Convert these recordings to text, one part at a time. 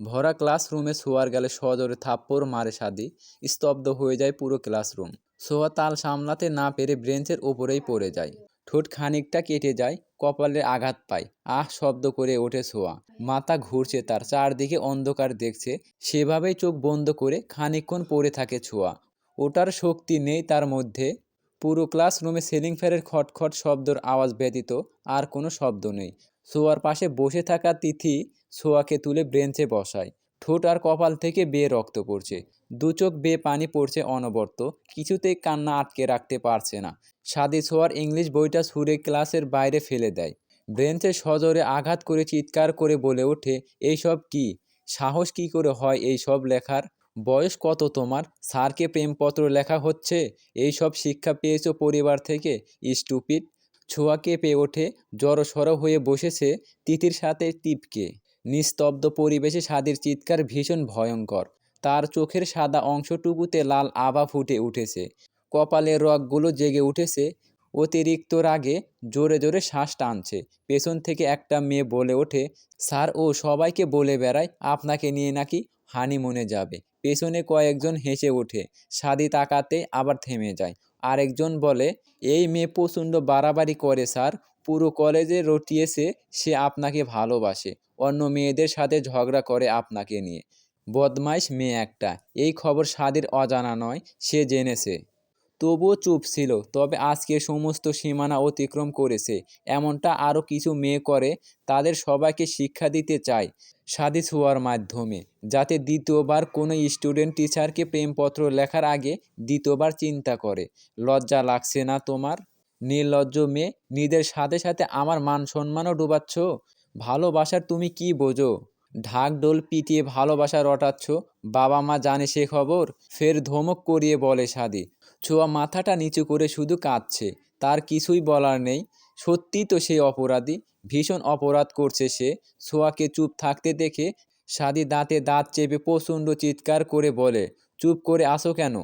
ভরা ক্লাসরুমে সোয়ার গেলে সজোরে থাপ্পড় মারে সাদি, স্তব্ধ হয়ে যায় পুরো ক্লাসরুম। সোয়া তাল সামলাতে না পেরে ব্রেঞ্চের ওপরেই পড়ে যায়। ঠোঁট খানিকটা কেটে যায়, কপালে আঘাত পায়। আহ, শব্দ করে ওঠে সোয়া মাথা ঘুরছে তার, চারদিকে অন্ধকার দেখছে। সেভাবেই চোখ বন্ধ করে খানিকক্ষণ পড়ে থাকে ছোঁয়া ওটার শক্তি নেই তার মধ্যে। পুরো ক্লাসরুমে সিলিং ফ্যানের খটখট শব্দর আওয়াজ ব্যতীত আর কোনো শব্দ নেই। সোয়ার পাশে বসে থাকা তিথি সোয়াকে তুলে ব্রেঞ্চে বসায়। ঠোঁট আর কপাল থেকে বেয়ে রক্ত পড়ছে। দু চোখ বেয়ে পানি পড়ছে অনবর্ত, কিছুতেই কান্না আটকে রাখতে পারছে না। সাদি সোয়ার ইংলিশ বইটা ছুঁড়ে ক্লাসের বাইরে ফেলে দেয়। ব্রেঞ্চে সজোরে আঘাত করে চিৎকার করে বলে ওঠে, এইসব কি? সাহস কি করে হয় এই সব লেখার? বয়স কত তোমার? স্যারকে প্রেমপত্র লেখা হচ্ছে? এই সব শিক্ষা পেয়েছ পরিবার থেকে? স্টুপিড? ছোঁয়া কেঁপে ওঠে, জড়সড় হয়ে বসেছে তিথির সাথে টিপকে। নিস্তব্ধ পরিবেশে স্বাদের চিৎকার ভীষণ ভয়ঙ্কর। তার চোখের সাদা অংশটুকুতে লাল আভা ফুটে উঠেছে। কপালের রগগুলো জেগে উঠেছে। অতিরিক্ত রাগে জোরে জোরে শ্বাস টানছে। পেছন থেকে একটা মেয়ে বলে ওঠে, স্যার, ও সবাইকে বলে বেড়ায়, আপনাকে নিয়ে নাকি হানিমুনে যাবে। পেছনে কয়েকজন হেসে ওঠে। সাদি তাকাতে আবার থেমে যায়। আরেকজন বলে, এই মেয়ে প্রচণ্ড বাড়াবাড়ি করে, স্যার। পুরো কলেজে রটিয়েছে, সে আপনাকে ভালোবাসে। অন্য মেয়েদের সাথে ঝগড়া করে আপনাকে নিয়ে। বদমাইশ মেয়ে একটা। এই খবর সাদের অজানা নয়, সে জেনেছে। তবুও চুপ ছিল, তবে আজকে সমস্ত সীমানা অতিক্রম করেছে। এমনটা আরও কিছু মেয়ে করে, তাদের সবাইকে শিক্ষা দিতে চায় সাদি ছোঁয়ার মাধ্যমে, যাতে দ্বিতীয়বার কোনো স্টুডেন্ট টিচারকে প্রেমপত্র লেখার আগে দ্বিতীয়বার চিন্তা করে। লজ্জা লাগছে না তোমার? নির্লজ্জ মেয়ে, নিজের সাথে সাথে আমার মান সম্মানও ডুবাচ্ছ? ভালোবাসার তুমি কি বোঝো? ঢাক ডোল পিটিয়ে ভালোবাসা রটাচ্ছ? বাবা মা জানে সে খবর? ফের ধমক করিয়ে বলে সাদি ছোঁয়া মাথাটা নিচু করে শুধু কাঁদছে, তার কিছুই বলার নেই। সত্যি তো সে অপরাধী, ভীষণ অপরাধ করছে সে। ছোঁয়াকে চুপ থাকতে দেখে সাদি দাঁতে দাঁত চেপে প্রচণ্ড চিৎকার করে বলে, চুপ করে আসো কেন?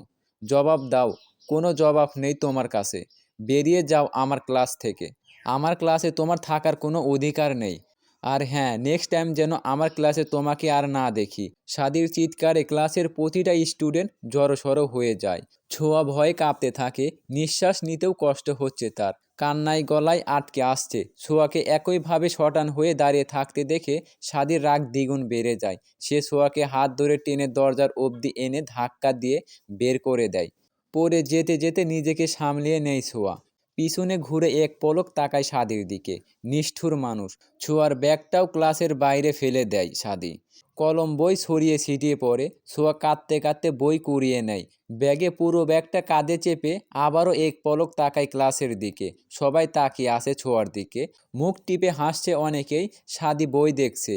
জবাব দাও, কোনো জবাব নেই তোমার কাছে। বেরিয়ে যাও আমার ক্লাস থেকে। আমার ক্লাসে তোমার থাকার কোনো অধিকার নেই। আর হ্যাঁ নেক্সট টাইম যেন আমার ক্লাসে তোমাকে আর না দেখি। সাদির চিৎকারে ক্লাসের প্রতিটা স্টুডেন্ট জড়সড় হয়ে যায়। ছোঁয়া ভয়ে কাঁপতে থাকে, নিঃশ্বাস নিতেও কষ্ট হচ্ছে তার। কান্নায় গলায় আটকে আসছে। ছোঁয়াকে একইভাবে শটান হয়ে দাঁড়িয়ে থাকতে দেখে সাদির রাগ দ্বিগুণ বেড়ে যায়। সে ছোঁয়াকে হাত ধরে টেনে দরজার অবধি এনে ধাক্কা দিয়ে বের করে দেয়। পরে যেতে যেতে নিজেকে সামলিয়ে নেয় ছোঁয়া। পিছনে ঘুরে এক পলক তাকায় সাদির দিকে। নিষ্ঠুর মানুষ। ছোঁয়ার ব্যাগটাও ক্লাসের বাইরে ফেলে দেয় সাদি। কলম বই ছড়িয়ে ছিটিয়ে পড়ে। ছোঁয়া কাঁদতে কাঁদতে বই কুড়িয়ে নেয়। ব্যাগে পুরো ব্যাগটা কাঁধে চেপে আবারও এক পলক তাকায় ক্লাসের দিকে। সবাই তাকিয়ে আসে ছোঁয়ার দিকে। মুখ টিপে হাসছে অনেকেই। সাদি বই দেখছে।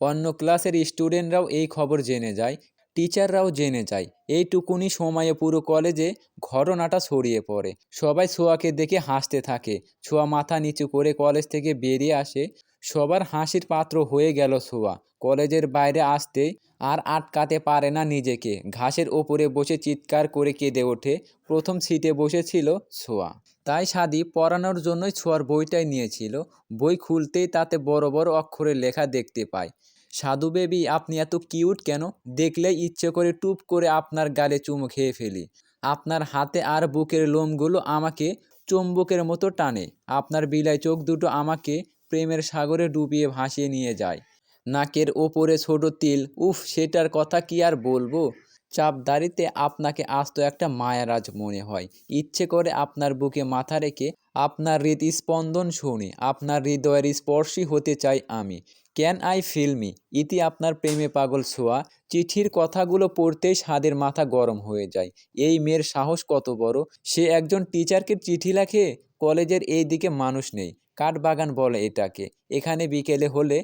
অন্য ক্লাসের স্টুডেন্টরাও এই খবর জেনে যায়। টিচাররাও জেনে যায়। এইটুকুনি সময়ে পুরো কলেজে ঘটনাটা ছড়িয়ে পড়ে। সবাই ছোঁয়াকে দেখে হাসতে থাকে। ছোঁয়া মাথা নিচু করে কলেজ থেকে বেরিয়ে আসে। সবার হাসির পাত্র হয়ে গেল ছোঁয়া। কলেজের বাইরে আসতে আর আটকাতে পারে না নিজেকে। ঘাসের ওপরে বসে চিৎকার করে কেঁদে ওঠে। প্রথম সিটে বসেছিল ছোঁয়া। তাই সাদি পড়ানোর জন্যই ছোঁয়ার বইটাই নিয়েছিল। বই খুলতেই তাতে বড় বড় অক্ষরে লেখা দেখতে পায়। সাধু বেবি, আপনি এত কিউট কেন? দেখলেই ইচ্ছে করে টুপ করে আপনার গালে চুমু খেয়ে ফেলি। আপনার হাতে আর বুকের লোমগুলো আমাকে চুম্বকের মতো টানে। আপনার বিলাই চোখ দুটো আমাকে প্রেমের সাগরে ডুবিয়ে ভাসিয়ে নিয়ে যায়। নাকের ওপরে ছোট তিল, উফ, সেটার কথা কি আর বলব? চাপদারিতে আপনাকে আস্ত একটা মায়ারাজ মনে হয়। ইচ্ছে করে আপনার বুকে মাথা রেখে আপনার হৃদস্পন্দন শুনি। আপনার হৃদয়ের স্পর্শী হতে চাই আমি। ক্যান আই ফিল মি ইতি আপনার প্রেমে পাগল ছোঁয়া। চিঠির কথাগুলো পড়তেই সাদের মাথা গরম হয়ে যায়। এই মেয়ের সাহস কত বড়? সে একজন টিচারকে চিঠি লেখে? কলেজের এই দিকে মানুষ নেই। কাঠবাগান বলে এটাকে। এখানে বিকেলে হলে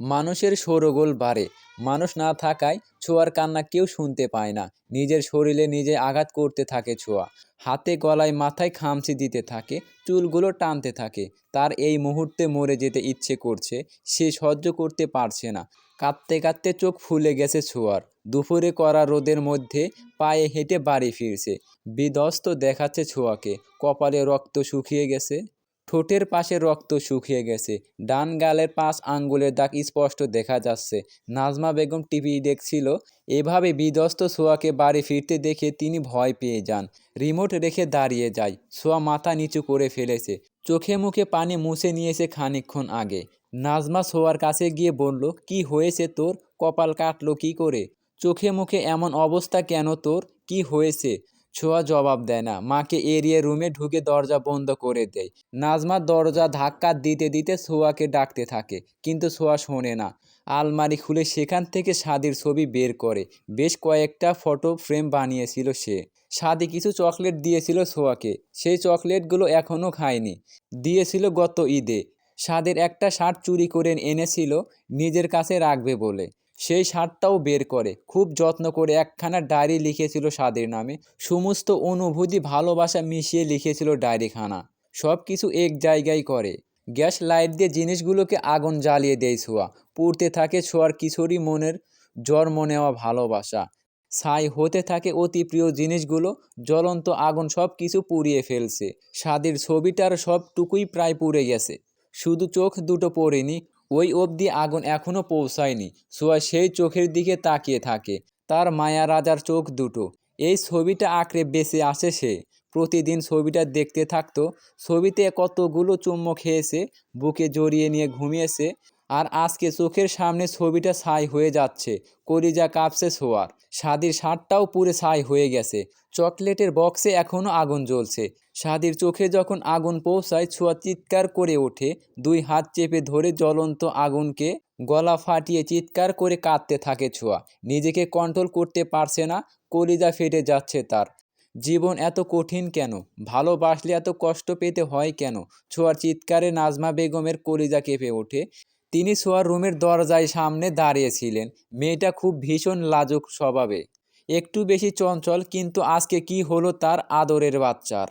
মানুষের শোরগোল বাড়ে। মানুষ না থাকায় ছোঁয়ার কান্না কেউ শুনতে পায় না। নিজের শরীরে নিজে আঘাত করতে থাকে ছোঁয়া। হাতে, গলায়, মাথায় খামচি দিতে থাকে, চুলগুলো টানতে থাকে। তার এই মুহূর্তে মরে যেতে ইচ্ছে করছে, সে সহ্য করতে পারছে না। কাঁদতে কাঁদতে চোখ ফুলে গেছে ছোঁয়ার। দুপুরে করা রোদের মধ্যে পায়ে হেঁটে বাড়ি ফিরছে। বিধ্বস্ত দেখাচ্ছে ছোঁয়াকে। কপালে রক্ত শুকিয়ে গেছে। ঠোঁটের পাশে রক্ত শুকিয়ে গেছে। ডান গালের পাশ আঙ্গুলের দাগ স্পষ্ট দেখা যাচ্ছে। নাজমা বেগম টিভি দেখছিল। এভাবে বিধ্বস্ত সোয়াকে বাড়ি ফিরতে দেখে তিনি ভয় পেয়ে যান। রিমোট রেখে দাঁড়িয়ে যায়। সোয়া মাথা নিচু করে ফেলেছে। চোখে মুখে পানি মুছে নিয়েছে খানিকক্ষণ আগে। নাজমা সোয়ার কাছে গিয়ে বলল, কি হয়েছে তোর? কপাল কাটলো কি করে? চোখে মুখে এমন অবস্থা কেন তোর? কি হয়েছে? ছোঁয়া জবাব দেয় না। মাকে এড়িয়ে রুমে ঢুকে দরজা বন্ধ করে দেয়। নাজমা দরজা ধাক্কা দিতে দিতে সোয়াকে ডাকতে থাকে, কিন্তু সোয়া শোনে না। আলমারি খুলে সেখান থেকে সাদির ছবি বের করে। বেশ কয়েকটা ফটো ফ্রেম বানিয়েছিল সে। সাদি কিছু চকলেট দিয়েছিল সোয়াকে। সেই চকলেটগুলো এখনও খায়নি। দিয়েছিল গত ঈদে। সাদের একটা শার্ট চুরি করে এনেছিল, নিজের কাছে রাখবে বলে। সেই শার্টটাও বের করে। খুব যত্ন করে একখানা ডায়েরি লিখেছিল সাদের নামে। সমস্ত অনুভূতি ভালোবাসা মিশিয়ে লিখেছিল ডায়েরিখানা। সব কিছু এক জায়গায় করে। গ্যাস লাইট দিয়ে জিনিসগুলোকে আগুন জ্বালিয়ে দেয় ছোঁয়া। পুড়তে থাকে ছোঁয়ার কিশোরী মনের জন্ম নেওয়া ভালোবাসা। ছাই হতে থাকে অতি প্রিয় জিনিসগুলো। জ্বলন্ত আগুন সব কিছু পুড়িয়ে ফেলছে। স্বাদের ছবিটার সবটুকুই প্রায় পুড়ে গেছে। শুধু চোখ দুটো পড়েনি ওই অবধি আগুন এখনও পৌঁছায়নি। সোয়া সেই চোখের দিকে তাকিয়ে থাকে। তার মায়া রাজার চোখ দুটো। এই ছবিটা আঁকড়ে বেঁচে আসে সে। প্রতিদিন ছবিটা দেখতে থাকতো। ছবিতে কতগুলো চুম্ম খেয়েছে, বুকে জড়িয়ে নিয়ে ঘুমিয়েছে, আর আজকে চোখের সামনে ছবিটা ছাই হয়ে যাচ্ছে। কলিজা কাঁপছে ছোয়ার স্বাদের শার্টটাও পুরে ছাই হয়ে গেছে। চকলেটের বক্সে এখনও আগুন জ্বলছে। স্বাদের চোখে যখন আগুন পৌঁছায়, ছোঁয়া চিৎকার করে ওঠে। দুই হাত চেপে ধরে জ্বলন্ত আগুনকে গলা ফাটিয়ে চিৎকার করে কাঁদতে থাকে ছোঁয়া। নিজেকে কন্ট্রোল করতে পারছে না, কলিজা ফেটে যাচ্ছে তার। জীবন এত কঠিন কেন? ভালোবাসলে এত কষ্ট পেতে হয় কেন? ছোঁয়ার চিৎকারে নাজমা বেগমের কলিজা কেঁপে ওঠে। তিনি ছোঁয়ার রুমের দরজায় সামনে দাঁড়িয়েছিলেন। মেয়েটা খুব ভীষণ লাজুক স্বভাবে। একটু বেশি চঞ্চল, কিন্তু আজকে কি হলো তার আদরের বাচ্চার?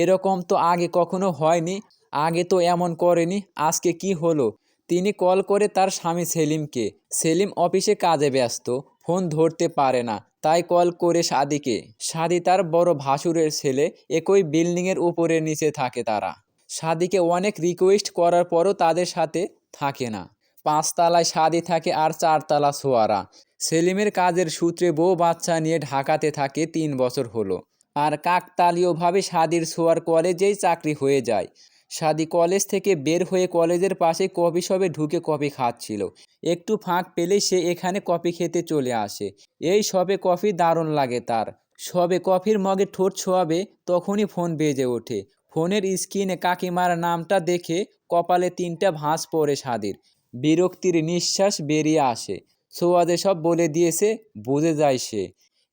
এরকম তো আগে কখনো হয়নি, আগে তো এমন করেনি, আজকে কি হলো? তিনি কল করে তার স্বামী সেলিমকে। সেলিম অফিসে কাজে ব্যস্ত, ফোন ধরতে পারে না, তাই কল করে সাদিকে। সাদি তার বড় ভাসুরের ছেলে, একই বিল্ডিংয়ের উপরে নিচে থাকে তারা। সাদিকে অনেক রিকোয়েস্ট করার পরও তাদের সাথে থাকে না। পাঁচতলায় সাদি থাকে আর চারতলা সোয়ারা। সেলিমের কাজের সূত্রে বউ বাচ্চা নিয়ে ঢাকাতে থাকে তিন বছর হলো। আর কাকতালীয়ভাবে সাদির সোয়ার কলেজেই চাকরি হয়ে যায়। সাদি কলেজ থেকে বের হয়ে কলেজের পাশে কফি শপে ঢুকে কফি খাচ্ছিল। একটু ফাঁক পেলেই সে এখানে কফি খেতে চলে আসে। এই সবে কফি দারুণ লাগে তার। সবে কফির মগে ঠোঁট ছোঁয়াবে, তখনই ফোন বেজে ওঠে। ফোনের স্ক্রিনে কাকিমার নামটা দেখে কপালে তিনটা ভাঁজ পড়ে সাদির। বিরক্তির নিঃশ্বাস বেরিয়ে আসে। সোয়াদে সব বলে দিয়েছে, বুঝে যায় সে।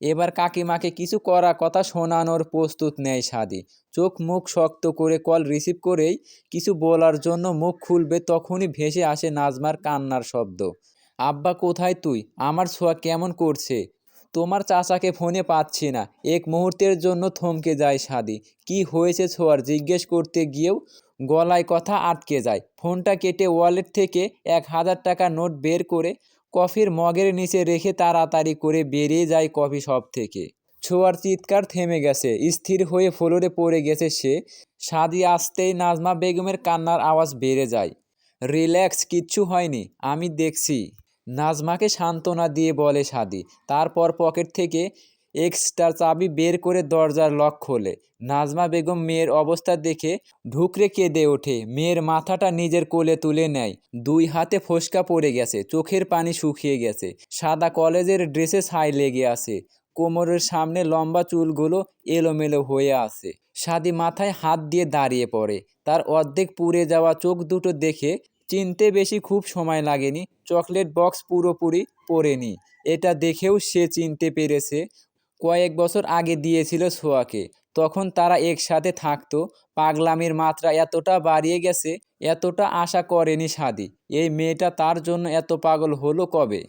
এবার কাকিমাকে কিছু করা কথা শোনানোর প্রস্তুত নেয় সাদি। চোখ মুখ শক্ত করে কল রিসিভ করেই কিছু বলার জন্য মুখ খুলবে তখনই ভেসে আসে নাজমার কান্নার শব্দ। আব্বা, কোথায় তুই? আমার ছোঁয়া কেমন করছে? তোমার চাচাকে ফোনে পাচ্ছি না। এক মুহূর্তের জন্য থমকে যায় সাদি। কি হয়েছে ছোঁয়ার? জিজ্ঞেস করতে গিয়েও গলায় কথা আটকে যায়। ফোনটা কেটে ওয়ালেট থেকে এক হাজার টাকা নোট বের করে কফির মগের নিচে রেখে তাড়াতাড়ি করে বেরিয়ে যায় কফি শপ থেকে। ছোয়ার চিৎকার থেমে গেছে। স্থির হয়ে ফ্লোরে পড়ে গেছে সে। সাদি আসতেই নাজমা বেগমের কান্নার আওয়াজ বেড়ে যায়। রিল্যাক্স, কিচ্ছু হয়নি, আমি দেখছি। নাজমাকে সান্ত্বনা দিয়ে বলে সাদি তারপর পকেট থেকে এক্সট্রা চাবি বের করে দরজার লক খোলে। নাজমা বেগম মেয়ের অবস্থা দেখে ঢুকরে কেঁদে ওঠে। মেয়ের মাথাটা নিজের কোলে তুলে নেয়। দুই হাতে ফোসকা পড়ে গেছে, চোখের পানি শুকিয়ে গেছে। সাদা কলেজের ড্রেসে ছাই লেগে আছে। কোমরের সামনে লম্বা চুলগুলো এলোমেলো হয়ে আছে। সাদি মাথায় হাত দিয়ে দাঁড়িয়ে পড়ে। তার অর্ধেক পুড়ে যাওয়া চোখ দুটো দেখে চিনতে বেশি খুব সময় লাগেনি। চকলেট বক্স পুরোপুরি পড়েনি। এটা দেখেও সে চিনতে পেরেছে কয়েক বছর আগে দিয়েছিল সোয়াকে। তখন তারা একসাথে থাকতো। পাগলামির মাত্রা এতটা বাড়িয়ে গেছে, এতটা আশা করেনি সাদি। এই মেয়েটা তার জন্য এত পাগল হলো কবে?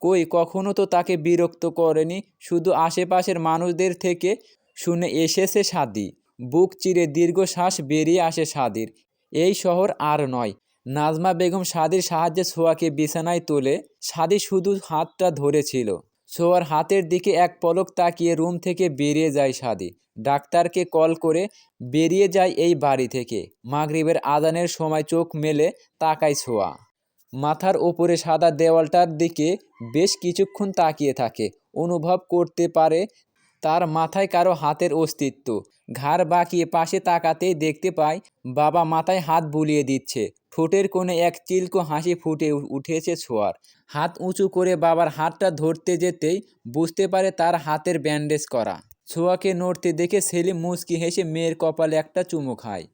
কই, কখনো তো তাকে বিরক্ত করেনি। শুধু আশেপাশের মানুষদের থেকে শুনে এসেছে সাদি। বুক চিরে দীর্ঘশ্বাস বেরিয়ে আসে সাদির। এই শহর আর নয়। নাজমা বেগম সাদির সাহায্যে সোয়াকে বিছানায় তোলে। সাদি শুধু হাতটা ধরেছিল। ছোঁয়ার হাতের দিকে এক পলক তাকিয়ে রুম থেকে বেরিয়ে যায় সাদি। ডাক্তারকে কল করে বেরিয়ে যায় এই বাড়ি থেকে। মাগরিবের আদানের সময় চোখ মেলে তাকায় ছোঁয়া মাথার ওপরে সাদা দেওয়ালটার দিকে বেশ কিছুক্ষণ তাকিয়ে থাকে। অনুভব করতে পারে তার মাথায় কারও হাতের অস্তিত্ব। ঘাড় বাঁকিয়ে পাশে তাকাতেই দেখতে পায়, বাবা মাথায় হাত বুলিয়ে দিচ্ছে। ঠোঁটের কোণে এক চিলকো হাসি ফুটে উঠেছে ছোঁয়ার হাত উঁচু করে বাবার হাতটা ধরতে যেতেই বুঝতে পারে তার হাতের ব্যান্ডেজ করা। ছোঁয়াকে নড়তে দেখে সেলিম মুচকি হেসে মেয়ের কপালে একটা চুমু খায়।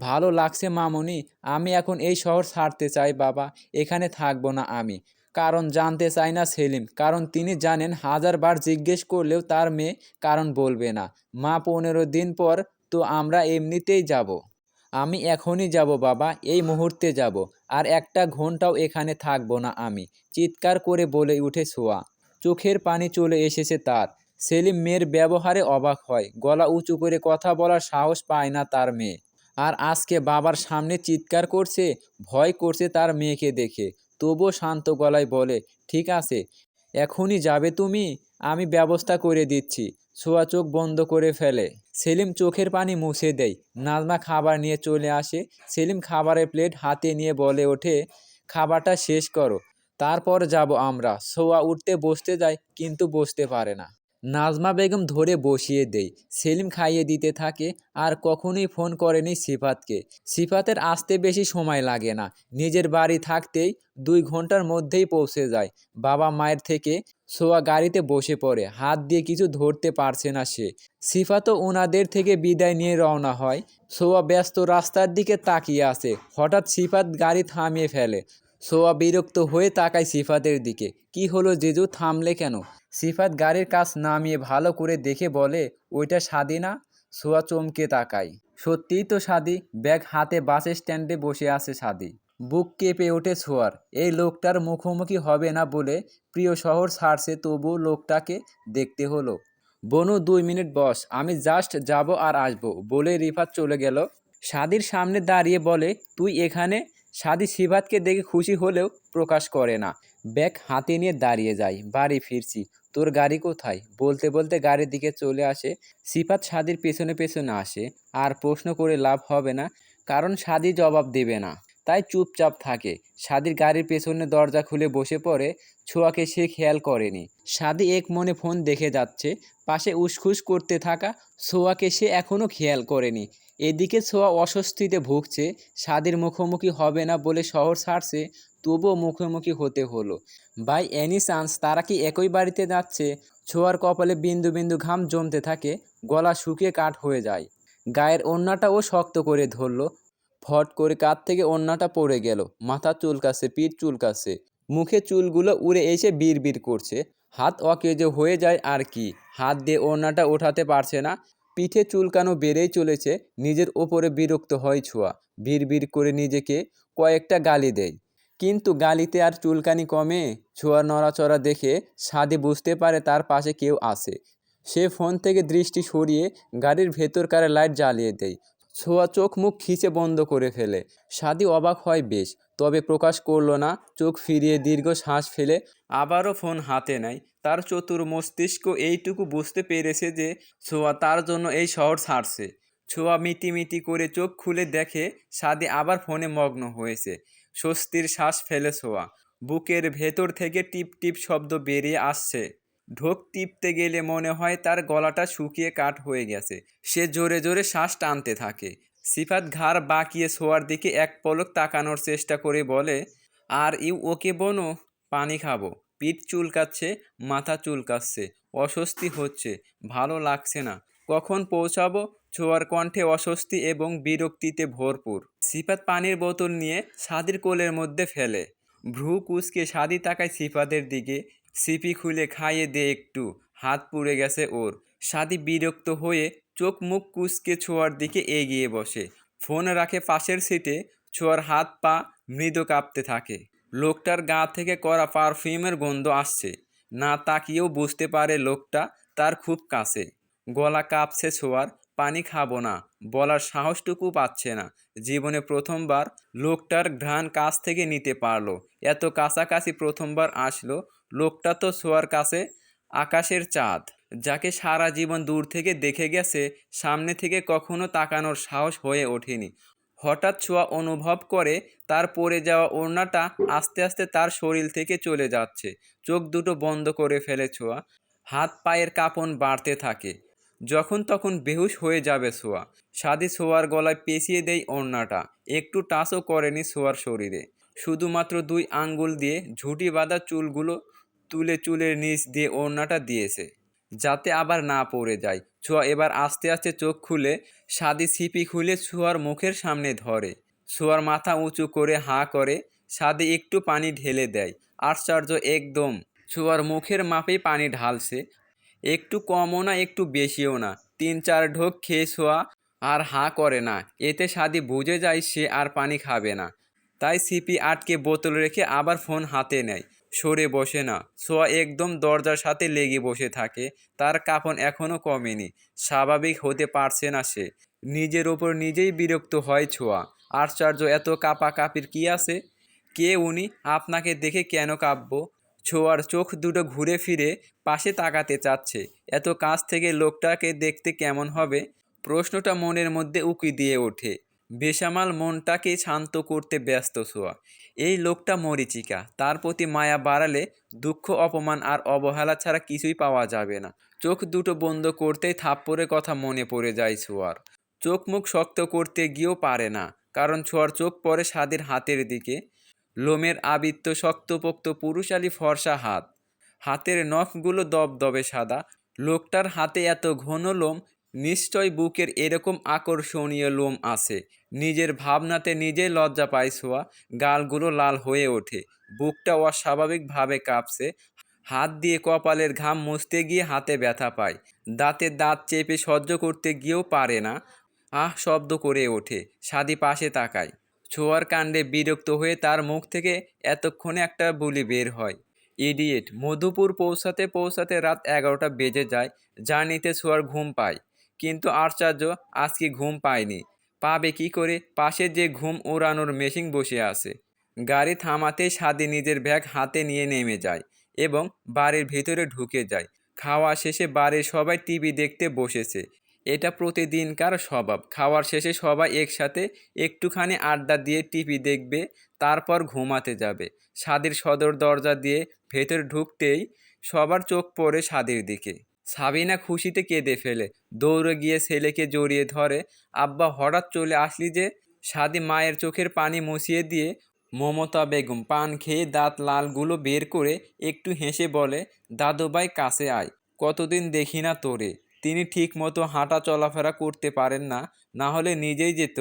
ভালো লাগছে মামনি, আমি এখন এই শহর ছাড়তে চাই বাবা, এখানে থাকব না আমি। কারণ জানতে চায় না সেলিম, কারণ তিনি জানেন হাজারবার জিজ্ঞেস করলেও তার মেয়ে কারণ বলবে না। মা, পনেরো দিন পর তো আমরা এমনিতেই যাব। আমি এখনই যাব বাবা, এই মুহূর্তে যাব। আর একটা ঘন্টাও এখানে থাকব না আমি, চিৎকার করে বলে উঠে ছোঁয়া চোখের পানি চলে এসেছে তার। সেলিম মেয়ের ব্যবহারে অবাক হয়, গলা উঁচু করে কথা বলার সাহস পায় না তার মেয়ে। আর আজকে বাবার সামনে চিৎকার করছে, ভয় করছে তার মেয়েকে দেখে। তবুও শান্ত গলায় বলে, ঠিক আছে, এখনই যাবে তুমি, আমি ব্যবস্থা করে দিচ্ছি। ছোঁয়া চোখ বন্ধ করে ফেলে। সেলিম চোখের পানি মুছে দেয়। নাজমা খাবার নিয়ে চলে আসে। সেলিম খাবারের প্লেট হাতে নিয়ে বলে ওঠে, খাবারটা শেষ করো, তারপর যাব আমরা। সোয়া উঠতে বসতে যায়, কিন্তু বসতে পারে না। নাজমা বেগম ধরে বসিয়ে দেয়। সেলিম খাইয়ে দিতে থাকে, আর কখনোই ফোন করেনি সিফাতকে। সিফাতের আসতে বেশি সময় লাগে না। নিজের বাড়ি থাকতেই দুই ঘণ্টার মধ্যেই পৌঁছে যায়। বাবা মায়ের থেকে সোয়া গাড়িতে বসে পড়ে, হাত দিয়ে কিছু ধরতে পারছে না সে। সিফাতও ওনাদের থেকে বিদায় নিয়ে রওনা হয়। সোয়া ব্যস্ত রাস্তার দিকে তাকিয়ে আসে হঠাৎ সিফাত গাড়ি থামিয়ে ফেলে। সোয়া বিরক্ত হয়ে তাকায় সিফাতের দিকে। কি হলো জেজু, থামলে কেন? সিফাত গাড়ির কাজ নামিয়ে ভালো করে দেখে বলে, ওইটা স্বাদী না? সোয়া চমকে তাকায়। সত্যিই তো সাদি, ব্যাগ হাতে বাস স্ট্যান্ডে বসে আছে সাদি। বুক কেঁপে ওঠে ছোঁয়ার এই লোকটার মুখোমুখি হবে না বলে প্রিয় শহর ছাড়ছে তবু লোকটাকে দেখতে হলো। বনু, দুই মিনিট বস, আমি জাস্ট যাব আর আসব বলে রিফাত চলে গেল। সাদির সামনে দাঁড়িয়ে বলে, তুই এখানে? সাদি সিফাতকে দেখে খুশি হলেও প্রকাশ করে না। ব্যাগ হাতে নিয়ে দাঁড়িয়ে যায় বাড়ি ফিরছি। তোর গাড়ি কোথায়? বলতে বলতে গাড়ির দিকে চলে আসে। সিফাত সাদির পেছনে পেছনে আসে। আর প্রশ্ন করে লাভ হবে না, কারণ সাদি জবাব দেবে না। তাই চুপচাপ থাকে। সাদির গাড়ির পেছনে দরজা খুলে বসে পড়ে, ছোঁয়াকে সে খেয়াল করেনি। সাদি এক মনে ফোন দেখে যাচ্ছে, পাশে উসখুস করতে থাকা ছোঁয়াকে সে এখনও খেয়াল করেনি। এদিকে ছোঁয়া অস্বস্তিতে ভুগছে, সাদির মুখোমুখি হবে না বলে শহর ছাড়ছে, তবুও মুখোমুখি হতে হলো। বাই এনি চান্স তারা কি একই বাড়িতে যাচ্ছে? ছোঁয়ার কপালে বিন্দু বিন্দু ঘাম জমতে থাকে, গলা শুকিয়ে কাঠ হয়ে যায়। গায়ের ওড়নাটাও শক্ত করে ধরলো ফট করে কাত থেকে ওড়নাটা পড়ে গেল। মাথা চুলকাচ্ছে, পিঠ চুলকাচ্ছে। মুখে চুলগুলো উড়ে এসে বিড় করছে। হাত অকেজো হয়ে যায় আর কি? হাত দিয়ে ওড়নাটা ওঠাতে পারছে না। পিঠে চুলকানো বেড়েই চলেছে। নিজের ওপরে বিরক্ত হয় ছোঁয়া। বিড় করে নিজেকে কয়েকটা গালি দেয়। কিন্তু গালিতে আর চুলকানি কমে? ছোঁয়ার নড়াচড়া দেখে সাদে বুঝতে পারে তার পাশে কেউ আছে। সে ফোন থেকে দৃষ্টি সরিয়ে গাড়ির ভেতরকার লাইট জ্বালিয়ে দেয়। ছোঁয়া চোখ মুখ খিচে বন্ধ করে ফেলে। সাদি অবাক হয় বেশ, তবে প্রকাশ করল না, চোখ ফিরিয়ে দীর্ঘ শ্বাস ফেলে আবারও ফোন হাতে নেয়। তার চতুর মস্তিষ্ক এইটুকু বুঝতে পেরেছে যে ছোঁয়া তার জন্য এই শহর ছাড়ছে। ছোঁয়া মিটিমিটি করে চোখ খুলে দেখে সাদি আবার ফোনে মগ্ন হয়েছে। স্বস্তির শ্বাস ফেলে ছোঁয়া। বুকের ভেতর থেকে টিপ টিপ শব্দ বেরিয়ে আসছে। ঢোক টিপতে গেলে মনে হয় তার গলাটা শুকিয়ে কাঠ হয়ে গেছে। সে জোরে জোরে শ্বাস টানতে থাকে। সিফাত ঘাড় বাঁকিয়ে শোয়ার দিকে এক পলক তাকানোর চেষ্টা করে বলে, আর ইউ ওকে বনো, পানি খাব। পিঠ চুলকাচ্ছে, মাথা চুলকাচ্ছে, অস্বস্তি হচ্ছে, ভালো লাগছে না। কখন পৌঁছাবো? ছোয়ার কণ্ঠে অস্বস্তি এবং বিরক্তিতে ভরপুর। সিফাত পানির বোতল নিয়ে সাদির কোলের মধ্যে ফেলে। ভ্রু কুচকে সাদি তাকায় সিফাতের দিকে। সিপি খুলে খাইয়ে দে একটু, হাত পুড়ে গেছে ওর। সাদি বিরক্ত হয়ে চোখ মুখ কুচকে ছোঁয়ার দিকে এগিয়ে বসে। ফোন রাখে পাশের সিটে, ছোঁয়ার হাত পা মৃদু কাঁপতে থাকে। লোকটার গা থেকে করা পারফিউমের গন্ধ আসছে। না তাকিয়েও বুঝতে পারে লোকটা তার খুব কাছে। গলা কাঁপছে ছোঁয়ার, পানি খাব না, বলার সাহসটুকু পাচ্ছে না। জীবনে প্রথমবার লোকটার ঘ্রাণ কাছ থেকে নিতে পারল। এত কাছাকাছি প্রথমবার আসলো লোকটা তো ছোঁয়ার কাছে আকাশের চাঁদ, যাকে সারা জীবন দূর থেকে দেখে গেছে, সামনে থেকে কখনো তাকানোর সাহস হয়ে ওঠেনি। হঠাৎ ছোঁয়া অনুভব করে তার পড়ে যাওয়া ওড়নাটা আস্তে আস্তে তার শরীর থেকে চলে যাচ্ছে। চোখ দুটো বন্ধ করে ফেলে ছোঁয়া। হাত পায়ের কাঁপন বাড়তে থাকে। যখন তখন বেহুশ হয়ে যাবে সোয়া সাদি সোয়ার গলায় পেঁচিয়ে দেয় ওড়নাটা। একটু টাচও করেনি সোয়ার শরীরে। শুধুমাত্র দুই আঙ্গুল দিয়ে ঝুঁটি বাঁধা চুলগুলো তুলে চুলের নিচ দিয়ে ওড়নাটা দিয়েছে। যাতে আবার না পড়ে যায়। ছোঁয়া এবার আস্তে আস্তে চোখ খুলে সাদি ছিপি খুলে ছোঁয়ার মুখের সামনে ধরে। ছোঁয়ার মাথা উঁচু করে হাঁ করে, সাদি একটু পানি ঢেলে দেয়। আশ্চর্য একদম। ছোঁয়ার মুখের মাপেই পানি ঢালছে। একটু কমও না, একটু বেশিও না। তিন চার ঢোক খেয়ে শোয়া আর হাঁ করে না। এতে সাদি বুঝে যায় সে আর পানি খাবে না। তাই সিপি আটকে বোতল রেখে আবার ফোন হাতে নেয়। সরে বসে না। সোয়া একদম দরজার সাথে লেগে বসে থাকে। তার কাঁপন এখনও কমেনি। স্বাভাবিক হতে পারছে না সে। নিজের ওপর নিজেই বিরক্ত হয় ছোঁয়া। আশ্চর্য, এত কাপা কাপির কি আছে? কে উনি? আপনাকে দেখে কেন কাঁপবো? ছোঁয়ার চোখ দুটো ঘুরে ফিরে পাশে তাকাতে চাচ্ছে। এত কাছ থেকে লোকটাকে দেখতে কেমন হবে? প্রশ্নটা মনের মধ্যে উকি দিয়ে ওঠে। বেসামাল মনটাকে শান্ত করতে ব্যস্ত সোয়া। এই লোকটা মরিচিকা, তার প্রতি মায়া বাড়ালে দুঃখ, অপমান আর অবহেলা ছাড়া কিছুই পাওয়া যাবে না। চোখ দুটো বন্ধ করতেই থাপ্পড়ের কথা মনে পড়ে যায় ছোঁয়ার চোখ মুখ শক্ত করতে গিয়েও পারে না, কারণ ছোঁয়ার চোখ পড়ে স্বাদের হাতের দিকে। লোমের আবৃত্ত শক্তপোক্ত পুরুষালী ফর্সা হাত। হাতের নখগুলো দবদবে সাদা। লোকটার হাতে এত ঘন লোম, নিশ্চয় বুকের এরকম আকর্ষণীয় লোম আছে। নিজের ভাবনাতে নিজেই লজ্জা পায় ছোঁয়া গালগুলো লাল হয়ে ওঠে। বুকটা অস্বাভাবিকভাবে কাঁপছে। হাত দিয়ে কপালের ঘাম মুছতে গিয়ে হাতে ব্যথা পায়। দাঁতে দাঁত চেপে সহ্য করতে গিয়েও পারে না। আহ, শব্দ করে ওঠে। সাদি পাশে তাকায়। ছোঁয়ার কাণ্ডে বিরক্ত হয়ে তার মুখ থেকে এতক্ষণে একটা বুলি বের হয়। ইডিয়েট, মধুপুর পৌঁছাতে পৌঁছাতে রাত এগারোটা বেজে যায়। জার্নিতে ছোঁয়ার ঘুম পায়। কিন্তু আশ্চর্য, আজকে ঘুম পায়নি। পাবে কি করে? পাশে যে ঘুম ওড়ানোর মেশিন বসে আছে। গাড়ি থামাতেই সাদি নিজের ব্যাগ হাতে নিয়ে নেমে যায় এবং বাড়ির ভিতরে ঢুকে যায়। খাওয়া শেষে বাড়ির সবাই টিভি দেখতে বসেছে। এটা প্রতিদিনকার স্বভাব। খাওয়ার শেষে সবাই একসাথে একটুখানি আড্ডা দিয়ে টিভি দেখবে, তারপর ঘুমাতে যাবে। স্বাদের সদর দরজা দিয়ে ভেতর ঢুকতেই সবার চোখ পড়ে স্বাদের দিকে। সাবিনা খুশিতে কেঁদে ফেলে। দৌড়ে গিয়ে ছেলেকে জড়িয়ে ধরে, আব্বা, হঠাৎ চলে আসলি যে? সাদি মায়ের চোখের পানি মুছিয়ে দিয়ে, মমতা বেগম, পান খেয়ে দাঁত লালগুলো বের করে একটু হেসে বলে, দাদুভাই, কাছে আয়, কতদিন দেখি না তোরে। তিনি ঠিক মতো হাঁটা চলাফেরা করতে পারেন না না হলে নিজেই যেত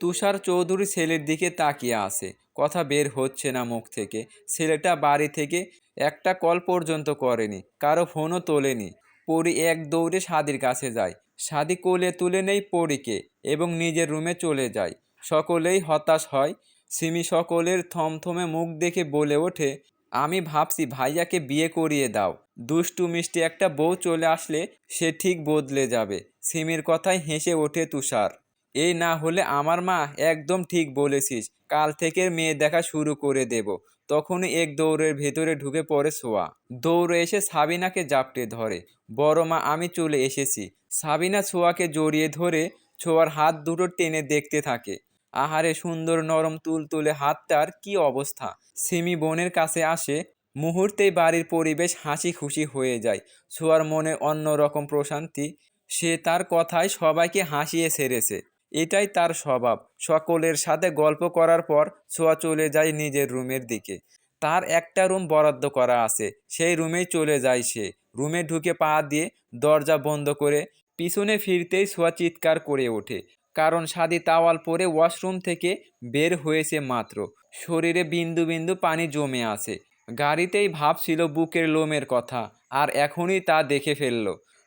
তুষার চৌধুরী ছেলের দিকে তাকিয়ে আছে। কথা বের হচ্ছে না মুখ থেকে। ছেলেটা বাড়ি থেকে একটা কল পর্যন্ত করেনি, কারও ফোনও তোলেনি। পরি এক দৌড়ে সাদির কাছে যায়। সাদি কোলে তুলে নেই পরীকে এবং নিজের রুমে চলে যায়। সকলেই হতাশ হয়। সিমি সকলের থমথমে মুখ দেখে বলে ওঠে, আমি ভাবছি ভাইয়াকে বিয়ে করিয়ে দাও। দুষ্টু মিষ্টি একটা বউ চলে আসলে সে ঠিক বদলে যাবে। সিমির কথায় হেসে ওঠে তুষার। এই না হলে আমার মা একদম ঠিক বলেছিস। কাল থেকে মেয়ে দেখা শুরু করে দেব। তখনই এক দৌড়ের ভেতরে ঢুকে পড়ে সোয়া। দৌড়ে এসে সাবিনাকে জাপটে ধরে। বড় মা, আমি চলে এসেছি। সাবিনা ছোয়াকে জড়িয়ে ধরে ছোয়ার হাত দুটো টেনে দেখতে থাকে। আহারে সুন্দর নরম তুলতুলে হাতটার কি অবস্থা? সিমি বোনের কাছে আসে। মুহূর্তেই বাড়ির পরিবেশ হাসি খুশি হয়ে যায়। ছোয়ার মনে অন্যরকম প্রশান্তি। সে তার কথায় সবাইকে হাসিয়ে ছেড়েছে এটাই তার স্বভাব। সকলের সাথে গল্প করার পর ছোঁয়া চলে যায় নিজের রুমের দিকে। তার একটা রুম বরাদ্দ করা আছে, সেই রুমেই চলে যায় সে। রুমে ঢুকে পা দিয়ে দরজা বন্ধ করে পিছনে ফিরতেই ছোঁয়া চিৎকার করে ওঠে। কারণ সাদি তাওয়াল পরে ওয়াশরুম থেকে বের হয়েছে মাত্র। শরীরে বিন্দু বিন্দু পানি জমে আছে। গাড়িতেই ভাবছিল বুকের লোমের কথা, আর এখনই তা দেখে ফেলল।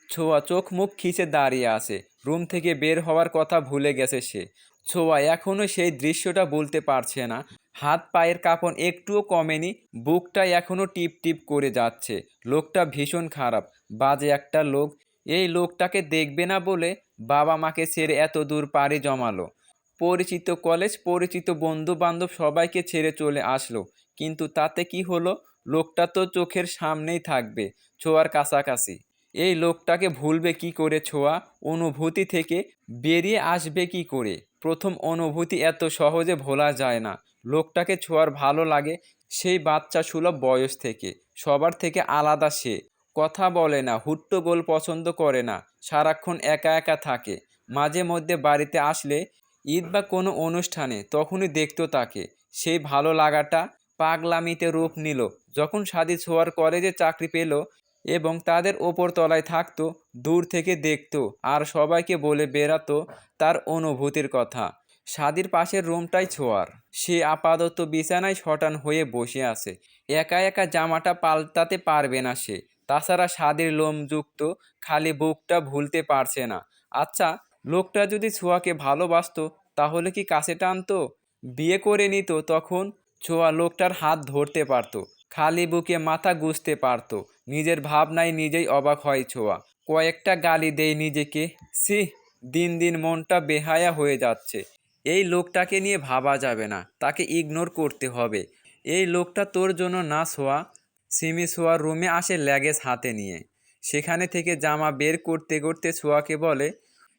ছোঁয়া চোখ মুখ খিচে দাঁড়িয়ে আছে। রুম থেকে বের হওয়ার কথা ভুলে গেছে সে। ছোঁয়া এখনও সেই দৃশ্যটা বলতে পারছে না। হাত পায়ের কাঁপন একটুও কমেনি, বুকটা এখনও টিপ টিপ করে যাচ্ছে। লোকটা ভীষণ খারাপ, বাজে একটা লোক। এই লোকটাকে দেখবে না বলে বাবা মাকে ছেড়ে এত দূর পাড়ি জমালো। পরিচিত কলেজ, পরিচিত বন্ধু বান্ধব সবাইকে ছেড়ে চলে আসলো। কিন্তু তাতে কি হলো? লোকটা তো চোখের সামনেই থাকবে, ছোঁয়ার কাছাকাছি। এই লোকটাকে ভুলবে কি করে ছোঁয়া? অনুভূতি থেকে বেরিয়ে আসবে কি করে? প্রথম অনুভূতি এত সহজে ভোলা যায় না। লোকটাকে ছোঁয়ার ভালো লাগে সেই বাচ্চা সুলভ বয়স থেকে। সবার থেকে আলাদা সে। কথা বলে না হুট্টগোল পছন্দ করে না, সারাক্ষণ একা একা থাকে। মাঝে মধ্যে বাড়িতে আসলে ঈদ বা কোনো অনুষ্ঠানে তখনই দেখতো তাকে। সেই ভালো লাগাটা পাগলামিতে রূপ নিল। যখন সাদি ছোঁয়ার কলেজে চাকরি পেল এবং তাদের ওপর তলায় থাকতো, দূর থেকে দেখতো আর সবাইকে বলে বেড়াতো তার অনুভূতির কথা। সাদির পাশের রুমটাই ছোঁয়ার। সে আপাতত বিছানায় শটান হয়ে বসে আছে। একা একা জামাটা পাল্টাতে পারবে না সে। তাছাড়া স্বাদের লোমযুক্ত, খালি বুকটা ভুলতে পারছে না। আচ্ছা লোকটা যদি ছোঁয়াকে ভালোবাসতো, তাহলে কি কাছে টানতো? বিয়ে করে নিত তখন ছোঁয়া লোকটার হাত ধরতে পারতো, খালি বুকে মাথা গুঁজতে পারতো। নিজের ভাবনায় নিজেই অবাক হয় ছোঁয়া। কয়েকটা গালি দেয় নিজেকে। সি দিন দিন মনটা বেহায়া হয়ে যাচ্ছে। এই লোকটাকে নিয়ে ভাবা যাবে না। তাকে ইগনোর করতে হবে। এই লোকটা তোর জন্য না ছোঁয়া। সিমি ছোঁয়ার রুমে আসে ল্যাগেজ হাতে নিয়ে। সেখানে থেকে জামা বের করতে করতে ছোঁয়াকে বলে,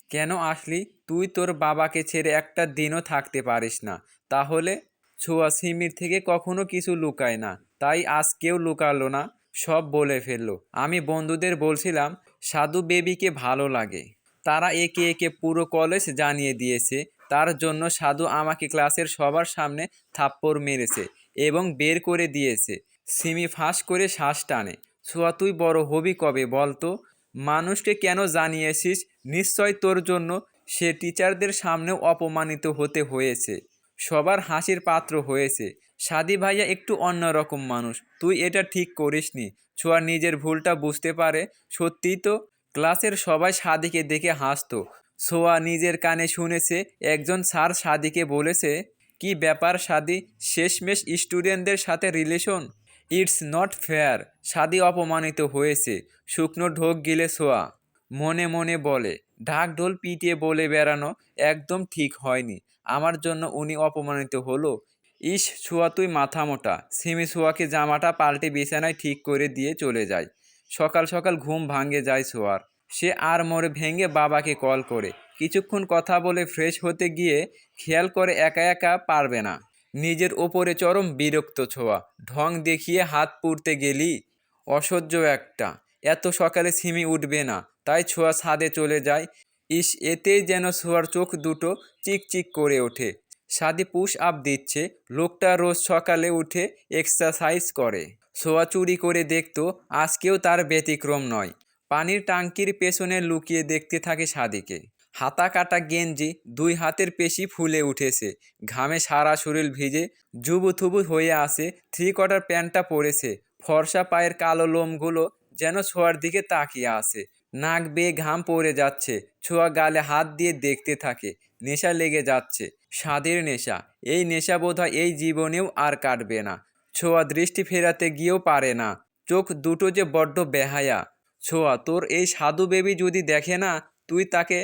কেন আসলি? তুই তোর বাবাকে ছেড়ে একটা দিনও থাকতে পারিস না। তাহলে? ছোঁয়া সিমির থেকে কখনো কিছু লুকায় না। তাই আজকেও লুকালো না। সব বলে ফেলল। আমি বন্ধুদের বলছিলাম, সাধু বেবিকে ভালো লাগে। তারা একে একে পুরো কলেজ জানিয়ে দিয়েছে। তার জন্য সাধু আমাকে ক্লাসের সবার সামনে থাপ্পড় মেরেছে এবং বের করে দিয়েছে। সিমি ফাঁস করে শ্বাস টানে, ছোঁয়া, তুই বড় হবি কবে বলতো মানুষকে কেন জানিয়েছিস? নিশ্চয় তোর জন্য সে টিচারদের সামনেও অপমানিত হতে হয়েছে। সবার হাসির পাত্র হয়েছে। সাদি ভাইয়া একটু অন্যরকম মানুষ। তুই এটা ঠিক করিসনি। ছোঁয়া নিজের ভুলটা বুঝতে পারে। সত্যিই তো, ক্লাসের সবাই সাদিকে দেখে হাসতো। সোয়া নিজের কানে শুনেছে, একজন স্যার সাদিকে বলেছে, কি ব্যাপার সাদি? শেষমেশ স্টুডেন্টদের সাথে relation? It's not fair. Sadi অপমানিত হয়েছে। শুকনো ঢোক গিলে সোয়া মনে মনে বলে, ঢাক ঢোল পিটিয়ে বলে বেড়ানো একদম ঠিক হয়নি। আমার জন্য উনি অপমানিত হলো। ইস, ছোঁয়া তুই মাথা মোটা। সিমি ছোঁয়াকে জামাটা পাল্টে বিছানায় ঠিক করে দিয়ে চলে যায়। সকাল সকাল ঘুম ভাঙে যায় ছোঁয়ার। সে আর মোড়ে ভেঙে বাবাকে কল করে। কিছুক্ষণ কথা বলে ফ্রেশ হতে গিয়ে খেয়াল করে একা একা পারবে না। নিজের ওপরে চরম বিরক্ত ছোঁয়া। ঢং দেখিয়ে হাত পুড়তে গেলি? অসহ্য একটা। এত সকালে সিমি উঠবে না। তাই ছোঁয়া ছাদে চলে যায়। ইস, এতেই যেন ছোঁয়ার চোখ দুটো চিকচিক করে ওঠে। সাদি পুশ আপ দিচ্ছে। লোকটা রোজ সকালে উঠে এক্সারসাইজ করে। ছোঁয়া চুরি করে দেখতো, আজকেও তার ব্যতিক্রম নয়। পানির টাঙ্কির পেছনে লুকিয়ে দেখতে থাকে সাদিকে। হাতা কাটা গেঞ্জি দুই হাতের পেশি ফুলে উঠেছে। ঘামে সারা শরীর ভিজে জুবুথুবু হয়ে আসে থ্রি কোয়ার্টার প্যান্টটা পরেছে। ফর্সা পায়ের কালো লোমগুলো যেন ছোঁয়ার দিকে তাকিয়ে আসে নাক বেয়ে ঘাম পড়ে যাচ্ছে, ছোঁয়া গালে হাত দিয়ে দেখতে থাকে, নেশা লেগে যাচ্ছে, স্বাদের নেশা, এই নেশা বোধহয় এই জীবনেও আর কাটবে না, ছোঁয়া দৃষ্টি ফেরাতে গিয়েও পারে না, চোখ দুটো যে বড্ড বেহায়া, ছোঁয়া, তোর এই সাধু বেবি যদি দেখে না, তুই তাকে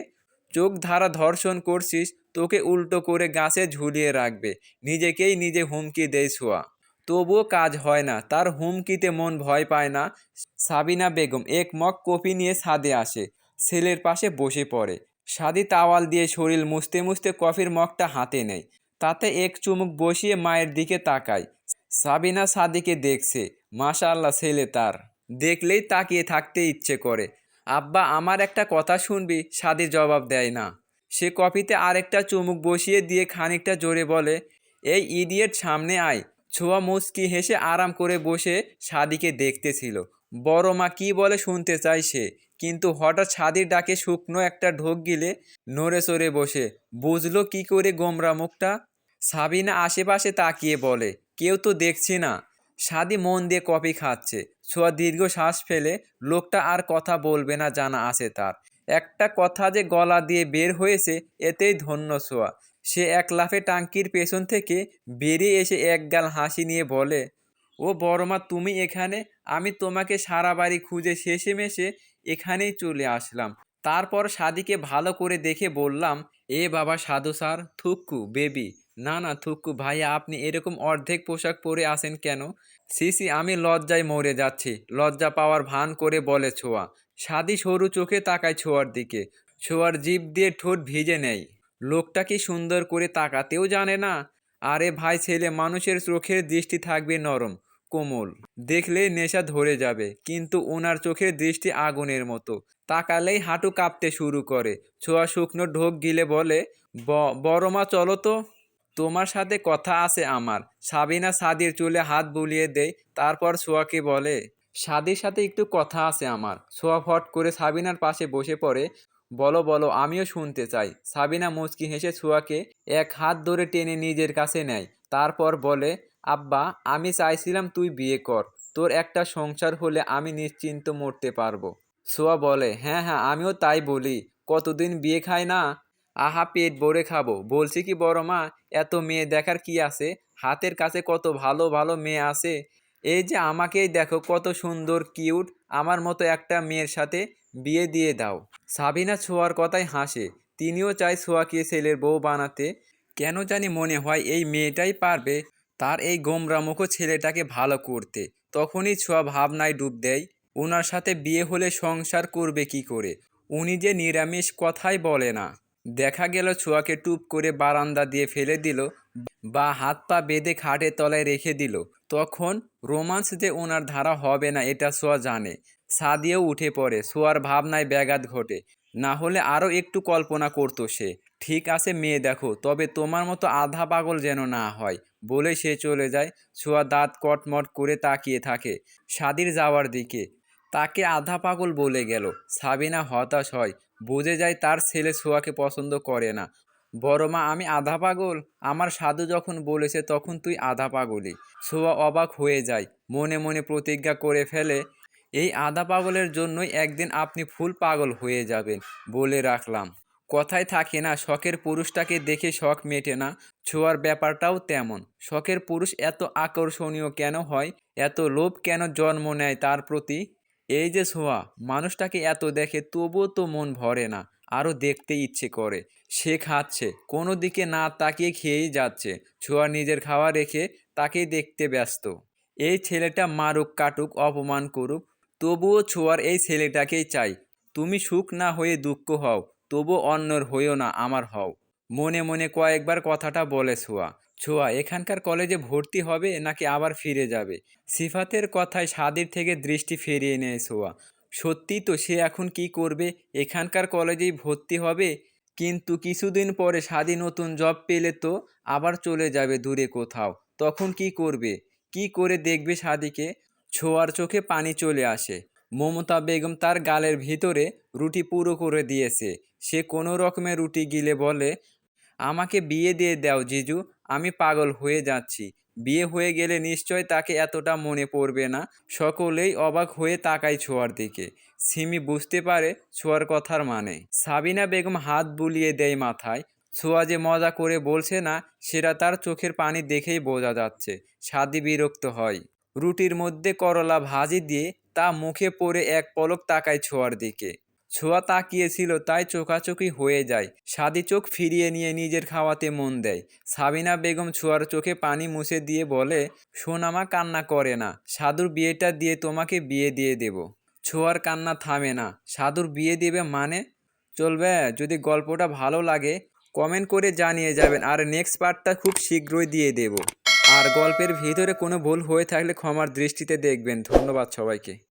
চোখ ধারা ধর্ষণ করছিস, তোকে উল্টো করে গাছে ঝুলিয়ে রাখবে, নিজেকেই নিজে হুমকি দেয় ছোঁয়া। তবুও কাজ হয় না। তার হুমকিতে মন ভয় পায় না সাবিনা বেগম। এক মগ কপি নিয়ে ছাদে আসে। ছেলের পাশে বসে পড়ে। সাদি তাওয়াল দিয়ে শরীর মুছতে মুছতে কফির মগটা হাতে নেয়। তাতে এক চুমুক বসিয়ে মায়ের দিকে তাকায়। সাবিনা সাদিকে দেখছে। মাশাআল্লাহ, ছেলে তার। দেখলেই তাকিয়ে থাকতে ইচ্ছে করে। আব্বা, আমার একটা কথা শুনবি? সাদি জবাব দেয় না। সে কফিতে আরেকটা চুমুক বসিয়ে দিয়ে খানিকটা জোরে বলে, এই ইডিয়েট সামনে আয়। ছোঁয়া মুচকি হেসে আরাম করে বসে সাদিকে দেখতেছিল বড় মা কি বলে শুনতে চায় সে? কিন্তু হঠাৎ ছাদির ডাকে শুকনো একটা ঢোক গিলে নড়ে চড়ে বসে। বুঝলো কি করে গোমরা মুখটা? সাবিনা আশেপাশে তাকিয়ে বলে, কেউ তো দেখছি না। সাদি মন দিয়ে কফি খাচ্ছে। ছোঁয়া দীর্ঘ শ্বাস ফেলে লোকটা আর কথা বলবে না জানা আছে তার। একটা কথা যে গলা দিয়ে বের হয়েছে, এতেই ধন্য ছোঁয়া। সে এক লাফে টাঙ্কির পেছন থেকে বেরিয়ে এসে এক গাল হাসি নিয়ে বলে, ও বড়মা, তুমি এখানে? আমি তোমাকে সারা বাড়ি খুঁজে শেষে মেশে এখানেই চলে আসলাম। তারপর সাদিকে ভালো করে দেখে বললাম, এ বাবা সাধু স্যার থুক্কু বেবি। না না থুক্কু ভাইয়া আপনি এরকম অর্ধেক পোশাক পরে আসেন কেন? সিসি আমি লজ্জায় মরে যাচ্ছি। লজ্জা পাওয়ার ভান করে বলে ছোঁয়া। সাদি সরু চোখে তাকায় ছোঁয়ার দিকে। ছোঁয়ার জিভ দিয়ে ঠোঁট ভিজে নেই লোকটা কি সুন্দর করে তাকাতেও জানে না। আরে ভাই ছেলে, মানুষের চোখের দৃষ্টি থাকবে নরম, কোমল। দেখলে নেশা ধরে যাবে, কিন্তু ওনার চোখের দৃষ্টি আগুনের মতো। তাকালেই হাঁটু কাঁপতে শুরু করে। ছোঁয়া শুকনো ঢোক গিলে বলে, "ব- বড় মা, চলো তো। তোমার সাথে কথা আছে আমার। সাবিনা সাদির চুলে হাত বুলিয়ে দেয়, তারপর সোয়াকে বলে, সাদির সাথে একটু কথা আছে আমার। সোয়া ফট করে সাবিনার পাশে বসে পড়ে। বলো বলো, আমিও শুনতে চাই। সাবিনা মুচকি হেসে সোয়াকে এক হাত ধরে টেনে নিজের কাছে নেয়। তারপর বলে, আব্বা, আমি চাইছিলাম তুই বিয়ে কর। তোর একটা সংসার হলে আমি নিশ্চিন্ত মরতে পারব। সোয়া বলে হ্যাঁ হ্যাঁ আমিও তাই বলি। কতদিন বিয়ে খাই না? আহা, পেট ভরে খাব। বলছি কি বড় মা, এত মেয়ে দেখার কি আছে? হাতের কাছে কত ভালো ভালো মেয়ে আছে? এই যে আমাকেই দেখো, কত সুন্দর, কিউট। আমার মতো একটা মেয়ের সাথে বিয়ে দিয়ে দাও। সাবিনা ছোঁয়ার কথাই হাসে। তিনিও চায় ছোঁয়াকে ছেলের বউ বানাতে। কেন জানি মনে হয় এই মেয়েটাই পারবে তার এই গোমরামুখো ছেলেটাকে ভালো করতে। তখনই ছোঁয়া ভাবনায় ডুব দেয় ওনার সাথে বিয়ে হলে সংসার করবে কি করে? উনি যে নিরামিষ কথাই বলে না। দেখা গেল ছোঁয়াকে টুপ করে বারান্দা দিয়ে ফেলে দিল বা হাত পা বেঁধে খাটের তলায় রেখে দিল। তখন রোমান্স যে ওনার ধারা হবে না, এটা সোয়া জানে। সাদিয়েও উঠে পড়ে। সোয়ার ভাবনায় ব্যাঘাত ঘটে। না হলে আরও একটু কল্পনা করতো সে। ঠিক আছে মেয়ে দেখো, তবে তোমার মতো আধা পাগল যেন না হয়, বলে সে চলে যায়। ছোঁয়া দাঁত কটমট করে তাকিয়ে থাকে সাদির যাওয়ার দিকে। তাকে আধা পাগল বলে গেল, সাবিনা হতাশ হয়। বুঝে যায় তার ছেলে ছোঁয়াকে পছন্দ করে না। বড় মা, আমি আধা পাগল? আমার সাধু যখন বলেছে তখন তুই আধা পাগলি ছোঁয়া অবাক হয়ে যায়, মনে মনে প্রতিজ্ঞা করে ফেলে এই আধা পাগলের জন্যই একদিন আপনি ফুল পাগল হয়ে যাবেন বলে রাখলাম। কথায় থাকে না, শখের পুরুষটাকে দেখে শখ মেটে না। ছোঁয়ার ব্যাপারটাও তেমন। শখের পুরুষ এত আকর্ষণীয় কেন হয়? এত লোভ কেন জন্ম নেয় তার প্রতি? এই যে ছোঁয়া, মানুষটাকে এত দেখে তবুও তো মন ভরে না, আরও দেখতে ইচ্ছে করে। সে খাচ্ছে, কোনো দিকে না তাকিয়ে খেয়েই যাচ্ছে। ছোঁয়া নিজের খাওয়া রেখে তাকেই দেখতে ব্যস্ত। এই ছেলেটা মারুক কাটুক, অপমান করুক তবুও ছোঁয়ার এই ছেলেটাকেই চাই। তুমি সুখ না হয়ে দুঃখ হও তবু অন্যর হইও না আমার হও। মনে মনে কয়েকবার কথাটা বলে ছোঁয়া। ছোঁয়া, এখানকার কলেজে ভর্তি হবে নাকি আবার ফিরে যাবে? সিফাতের কথায় সাদির থেকে দৃষ্টি ফিরিয়ে নেয় ছোঁয়া। সত্যি তো সে এখন কি করবে? এখানকার কলেজেই ভর্তি হবে? কিন্তু কিছুদিন পরে সাদি নতুন জব পেলে তো আবার চলে যাবে দূরে কোথাও। তখন কি করবে? কি করে দেখবে স্বাদীকে ছোঁয়ার চোখে পানি চলে আসে। মমতা বেগম তার গালের ভিতরে রুটি পুরো করে দিয়েছে। সে কোনো রকমের রুটি গিলে বলে, আমাকে বিয়ে দিয়ে দাও, জিজু, আমি পাগল হয়ে যাচ্ছি। বিয়ে হয়ে গেলে নিশ্চয় তাকে এতটা মনে পড়বে না? সকলেই অবাক হয়ে তাকায় ছোঁয়ার দিকে। সিমি বুঝতে পারে ছোঁয়ার কথার মানে। সাবিনা বেগম হাত বুলিয়ে দেয় মাথায়। ছোঁয়া যে মজা করে বলছে না, সেটা তার চোখের পানি দেখেই বোঝা যাচ্ছে। সাদি বিরক্ত হয়। রুটির মধ্যে করলা ভাজি দিয়ে তা মুখে পড়ে এক পলক তাকায় ছোঁয়ার দিকে। ছোঁয়া তাকিয়েছিল, তাই চোখাচোখি হয়ে যায়। সাদি চোখ ফিরিয়ে নিয়ে নিজের খাওয়াতে মন দেয়। সাবিনা বেগম ছোঁয়ার চোখে পানি মুছে দিয়ে বলে, সোনামা কান্না করে না। সাধুর বিয়েটা দিয়ে তোমাকে বিয়ে দিয়ে দেব। ছোঁয়ার কান্না থামে না। সাধুর বিয়ে দেবে মানে? চলবে, যদি গল্পটা ভালো লাগে কমেন্ট করে জানিয়ে যাবেন। আর নেক্সট পার্টটা খুব শীঘ্রই দিয়ে দেব। আর গল্পের ভিতরে কোনো ভুল হয়ে থাকলে ক্ষমার দৃষ্টিতে দেখবেন। ধন্যবাদ সবাইকে।